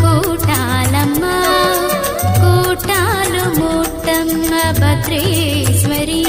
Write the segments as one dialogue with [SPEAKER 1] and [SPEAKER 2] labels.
[SPEAKER 1] కూటాలమ్మా కూటాలు మూటమ్మ భద్రేశ్వరీ.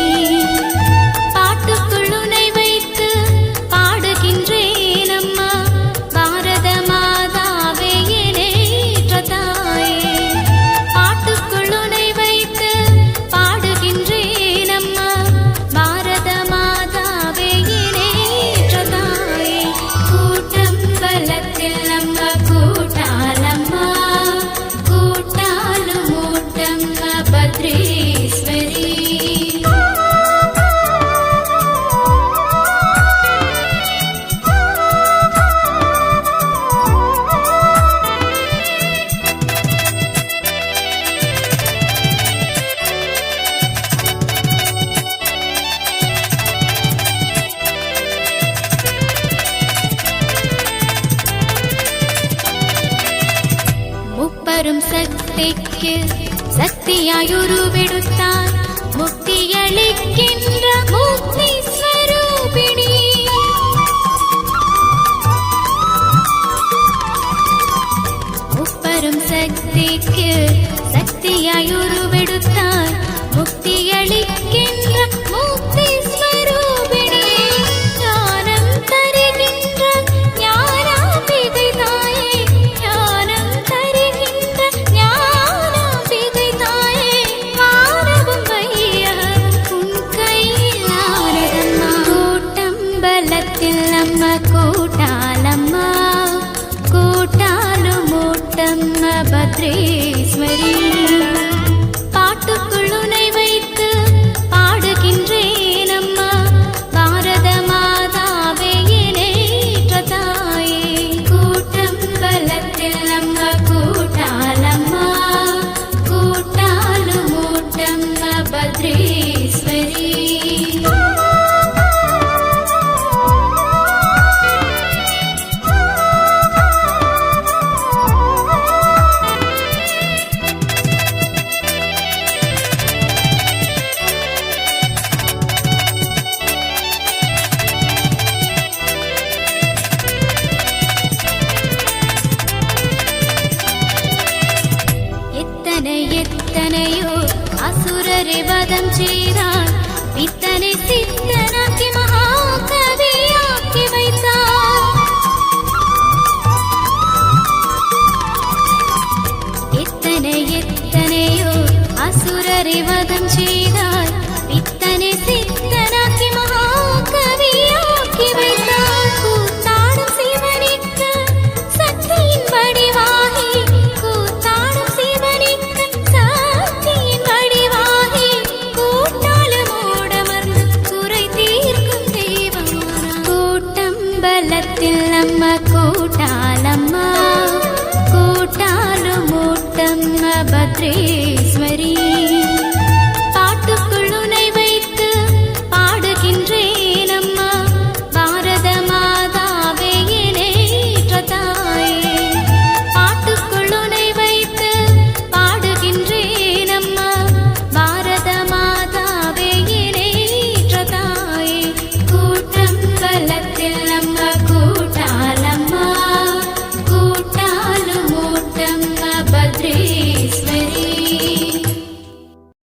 [SPEAKER 1] வரும் சக்திக்கு சக்தியாயுருவெடுத்தார் முக்தியளிக்கின்ற முக்தி ஸ்வரூபிணி. முப்பரும் சக்திக்கு சக்தியாயுருவெடுத்தார் முக்தியளிக்கின்ற కోటాలమ్మ కోటాలు మూటమ్మ భద్రేశ్వరి சித்தனையோ அசுரரை வதம் செய்தான் பித்தனை சித்தனாக்கி மகாகவியாக்கி வைத்தான் எத்தனை எத்தனையோ அசுரரை வதம் செய்தார் కోటాలమ్మ కోటాలు మూటమ్మ భద్రేశ్వరీ.